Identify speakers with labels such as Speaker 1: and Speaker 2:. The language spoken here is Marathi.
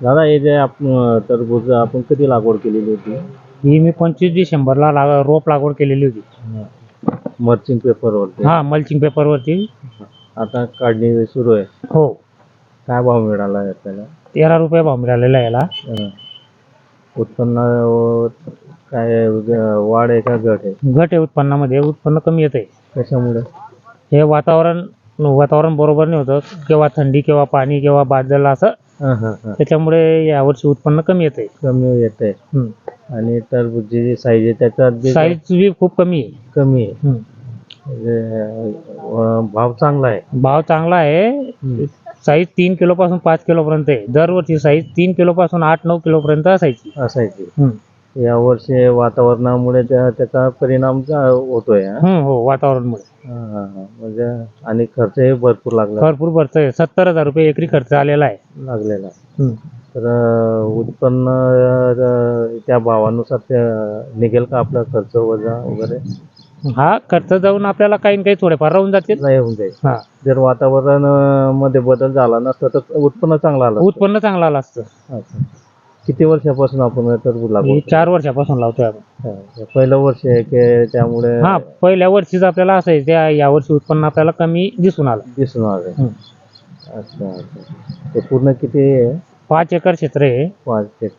Speaker 1: दादा हे जे आपण टरबूज आपण कधी लागवड केलेली होती?
Speaker 2: ही मी पंचवीस डिसेंबरला लाग रोप लागवड केलेली होती.
Speaker 1: मर्चिंग पेपरवरती?
Speaker 2: हा मल्चिंग पेपरवरती.
Speaker 1: आता काढणी सुरू आहे.
Speaker 2: हो.
Speaker 1: काय भाव मिळाला आहे आपल्याला
Speaker 2: तेरा रुपये भाव मिळालेला आहे याला.
Speaker 1: उत्पन्न अं, काय वाढ आहे का घट आहे?
Speaker 2: घट आहे उत्पन्नामध्ये. उत्पन्न कमी येत आहे
Speaker 1: कशामुळे?
Speaker 2: हे वातावरण वातावरण बरोबर नाही होतं केव्हा थंडी केव्हा पाणी केव्हा बादल असं. त्याच्यामुळे यावर्षी उत्पन्न कमी येत आहे
Speaker 1: कमी येत आहे आणि टरबूजची जी साईज आहे त्याच्यात बी
Speaker 2: साईज बी खूप कमी आहे.
Speaker 1: कमी आहे.
Speaker 2: हम्म.
Speaker 1: म्हणजे अं, भाव चांगला आहे.
Speaker 2: भाव चांगला आहे. साईज तीन किलो पासून पाच किलो पर्यंत आहे. दरवर्षी साईज तीन किलो पासून आठ नऊ किलो पर्यंत असायची.
Speaker 1: असायची.
Speaker 2: हम्म.
Speaker 1: यावर्षी वातावरणामुळे त्या त्याचा परिणाम जा- होतोय हं?
Speaker 2: हो वातावरणमुळे.
Speaker 1: हं, हं, हं. म्हणजे आणि खर्चही भरपूर लागला.
Speaker 2: भरपूर खर्च आहे सत्तर हजार रुपये एकरी खर्च आलेला आहे.
Speaker 1: लागलेला. तर अं, उत्पन्न अं, त्या भावानुसार ते निघेल का आपला खर्च वजा वगैरे?
Speaker 2: हा खर्च जाऊन आपल्याला काही ना काही थोडेफार राहून जातील.
Speaker 1: नाही होऊन जाईल.
Speaker 2: हा.
Speaker 1: जर वातावरण अं, मध्ये बदल झाला नसता तर उत्पन्न चांगलं आलं
Speaker 2: उत्पन्न चांगलं आलं असतं.
Speaker 1: अच्छा. किती वर्षापासून आपण टरबूज
Speaker 2: हे
Speaker 1: लागवड
Speaker 2: चार वर्षापासून लावतोय आपण.
Speaker 1: हा, पहिलं वर्ष आहे की त्यामुळे
Speaker 2: हा पहिल्या वर्षीच आपल्याला असं आहे त्या यावर्षी उत्पन्न आपल्याला कमी दिसून आलं.
Speaker 1: दिसून आलं.
Speaker 2: हम्म.
Speaker 1: अच्छा अच्छा. ते पूर्ण किती आहे?
Speaker 2: पाच एकर क्षेत्र आहे.
Speaker 1: पाच एक